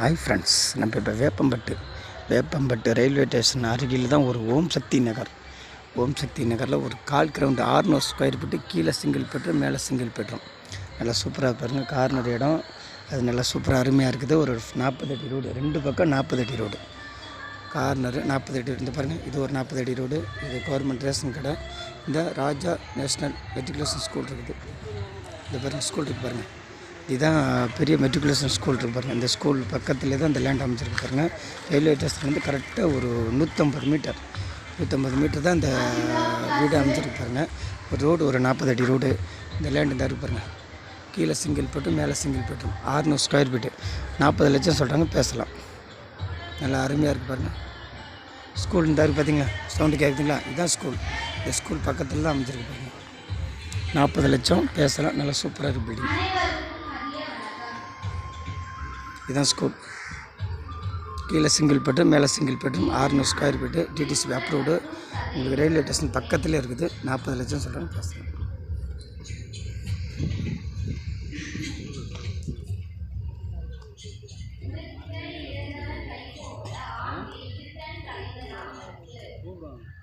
Hi friends நம்ம இப்போ Veppampattu Veppampattu railway station அருகில் தான் ஒரு ஓம் சக்தி நகர். ஓம் சக்தி நகரில் ஒரு கால் கிரவுண்டு ஆறுநூறு ஸ்கொயர் ஃபீட்டு கீழே சிங்கிள் பெட்ரூம் மேலே சிங்கிள் பெட்ரூம் நல்லா சூப்பராக பாருங்கள் கார்னர் இடம். அது நல்லா சூப்பராக அருமையாக இருக்குது. ஒரு நாற்பது அடி ரோடு ரெண்டு பக்கம் நாற்பது அடி ரோடு கார்னரு நாற்பது அடி இருந்து பாருங்கள் இது ஒரு நாற்பது அடி ரோடு இது கவர்மெண்ட் ரேஷன் கடை. இந்த ராஜா நேஷ்னல் மெட்ரிகுலேஷன் ஸ்கூல் இருக்குது. இந்த பாருங்கள் ஸ்கூல் இருக்குது பாருங்கள் இதுதான் பெரிய மெட்ரிகுலேஷன் ஸ்கூல் இருக்கு பாருங்கள் இந்த ஸ்கூல் பக்கத்துலேயே தான் இந்த லேண்ட் அமைச்சிருக்கு பாருங்கள் ரயில்வே ஸ்டேஷன்லேருந்து கரெக்டாக ஒரு நூற்றம்பது மீட்டர். நூற்றம்பது மீட்டர் தான் இந்த வீடு அமைச்சிருக்கு பாருங்கள் ஒரு ரோடு ஒரு நாற்பது அடி ரோடு. இந்த லேண்டு தான் இருக்கு பாருங்கள் கீழே சிங்கிள் பெட்ரூம் மேலே சிங்கிள் பெட்ரூம் ஆறுநூறு ஸ்கொயர் ஃபீட்டு நாற்பது லட்சம் சொல்கிறாங்க பேசலாம். நல்லா அருமையாக இருக்குது பாருங்கள் ஸ்கூல் இந்த இருக்குது பார்த்தீங்களா சவுண்டு கேட்குதுங்களா இதுதான் ஸ்கூல். இந்த ஸ்கூல் பக்கத்தில் தான் அமைச்சிருக்கு பாருங்கள் நாற்பது லட்சம் பேசலாம். நல்லா சூப்பராக இருக்குது பில்டிங் இதுதான் ஸ்கோப் கீழே சிங்கிள் பெட்ரூம் மேலே சிங்கிள் பெட்ரூம் ஆறுநூறு ஸ்கொயர் ஃபீட்டு டிடிசிபி அப்ரூவ்டு உங்களுக்கு ரயில்வே ஸ்டேஷன் பக்கத்துலேயே இருக்குது. நாற்பது லட்சம் சொல்கிறேன் பேசுகிறேன் Hold on.